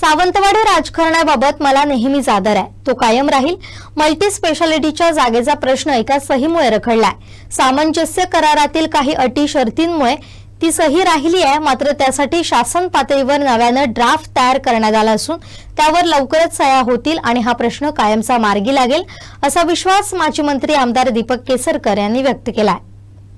सावंतवाडी राजकारणाबाबत मला नेहमीच आदर आहे. तो कायम राहील. मल्टी स्पेशालिटीच्या जागेचा प्रश्न एका सहीमुळे रखडलाय. सामंजस्य करारातील काही अटी शर्तींमुळे ती सही राहिली आहे मात्र त्यासाठी शासन पातळीवर नव्यानं ड्राफ्ट तयार करण्यात आला असून त्यावर लवकरच सह्या होतील आणि हा प्रश्न कायमचा मार्गी लागेल असा विश्वास माजी मंत्री आमदार दीपक केसरकर यांनी व्यक्त केलाय.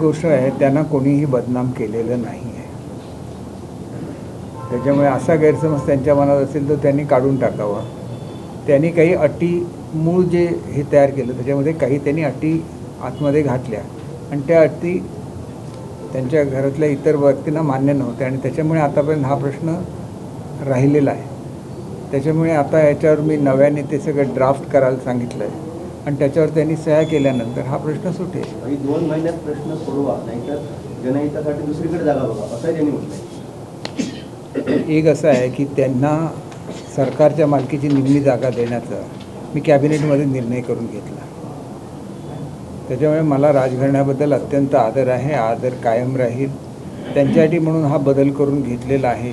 गोष्ट आहे त्यांना कोणीही बदनाम केलेलं नाही आहे त्याच्यामुळे असा गैरसमज त्यांच्या मनात असेल तर त्यांनी काढून टाकावा. त्यांनी काही अटी मूळ जे हे तयार केलं त्याच्यामध्ये काही त्यांनी अटी आतमध्ये घातल्या. आणि त्या अटी त्यांच्या घरातल्या इतर व्यक्तींना मान्य नव्हत्या आणि त्याच्यामुळे आतापर्यंत हा प्रश्न राहिलेला आहे. त्याच्यामुळे आता याच्यावर मी नव्याने ते सगळं ड्राफ्ट करायला सांगितलं आहे आणि त्याच्यावर त्यांनी सह्या केल्यानंतर हा प्रश्न सुटेल. दोन महिन्यात प्रश्न सोडवा नाहीतर जनहितासाठी दुसरीकडे जागा बघा असं त्यांनी म्हटलं एक असं आहे की त्यांना सरकारच्या मालकीची निम्मी जागा देण्याचा मी कॅबिनेटमध्ये निर्णय करून घेतला. त्याच्यामुळे मला राजघराण्याबद्दल अत्यंत आदर आहे आदर कायम राहील. त्यांच्यासाठी म्हणून हा बदल करून घेतलेला आहे.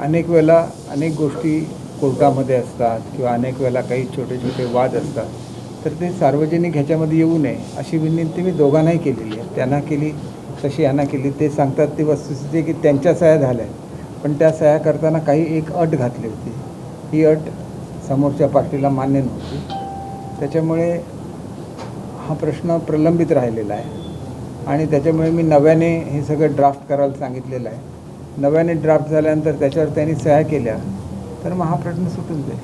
अनेक वेळेला अनेक गोष्टी कोर्टामध्ये असतात किंवा अनेक वेळेला काही छोटे छोटे वाद असतात. तर ते सार्वजनिक ह्याच्यामध्ये येऊ नये अशी विनंती मी दोघांनाही केलेली आहे. त्यांना केली तशी यांना केली ते सांगतात ती वस्तुस्थिती की त्यांच्या सह्या झाल्या. पण त्या सह्या करताना काही एक अट घातली होती. ही अट समोरच्या पार्टीला मान्य नव्हती. त्याच्यामुळे हा प्रश्न प्रलंबित राहिलेला आहे. आणि त्याच्यामुळे मी नव्याने हे सगळं ड्राफ्ट करायला सांगितलेलं आहे. नव्याने ड्राफ्ट झाल्यानंतर त्याच्यावर त्यांनी सह्या केल्या तर मग हा प्रश्न सुटून जाईल.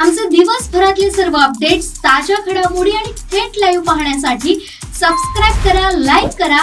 आमचे दिवसभरातले सर्व अपडेट्स ताज्या घडामोडी आणि थेट लाईव्ह पाहण्यासाठी सबस्क्राईब करा लाईक करा